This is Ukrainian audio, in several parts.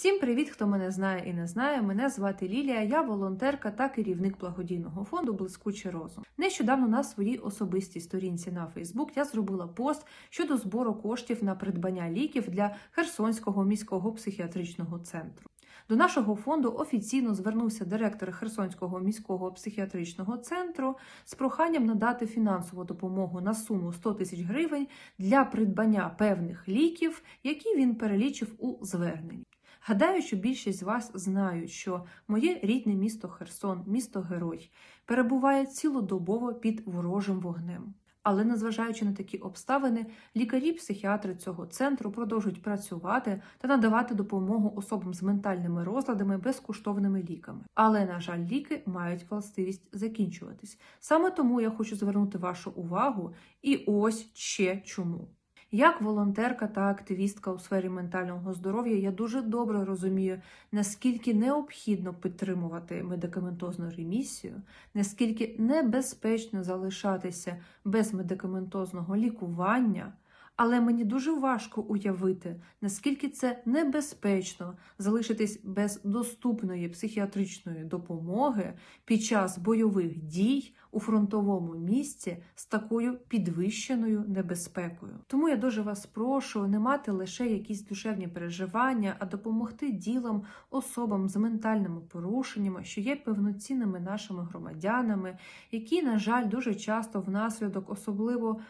Всім привіт, хто мене знає і не знає. Мене звати Лілія, я волонтерка та керівник благодійного фонду Блискучий розум. Нещодавно на своїй особистій сторінці на Фейсбук я зробила пост щодо збору коштів на придбання ліків для Херсонського міського психіатричного центру. До нашого фонду офіційно звернувся директор Херсонського міського психіатричного центру з проханням надати фінансову допомогу на суму 100 тисяч гривень для придбання певних ліків, які він перелічив у зверненні. Гадаю, що більшість з вас знають, що моє рідне місто Херсон, місто Герой, перебуває цілодобово під ворожим вогнем. Але незважаючи на такі обставини, лікарі-психіатри цього центру продовжують працювати та надавати допомогу особам з ментальними розладами безкоштовними ліками. Але, на жаль, ліки мають властивість закінчуватись. Саме тому я хочу звернути вашу увагу і ось ще чому. Як волонтерка та активістка у сфері ментального здоров'я, я дуже добре розумію, наскільки необхідно підтримувати медикаментозну ремісію, наскільки небезпечно залишатися без медикаментозного лікування. Але мені дуже важко уявити, наскільки це небезпечно залишитись без доступної психіатричної допомоги під час бойових дій у фронтовому місці з такою підвищеною небезпекою. Тому я дуже вас прошу не мати лише якісь душевні переживання, а допомогти ділом особам з ментальними порушеннями, що є повноцінними нашими громадянами, які, на жаль, дуже часто внаслідок особливо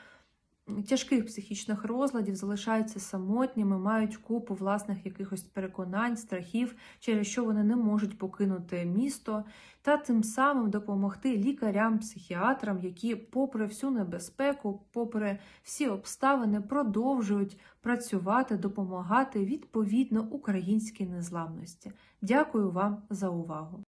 тяжких психічних розладів залишаються самотніми, мають купу власних якихось переконань, страхів, через що вони не можуть покинути місто, та тим самим допомогти лікарям, психіатрам, які, попри всю небезпеку, попри всі обставини, продовжують працювати, допомагати відповідно українській незламності. Дякую вам за увагу!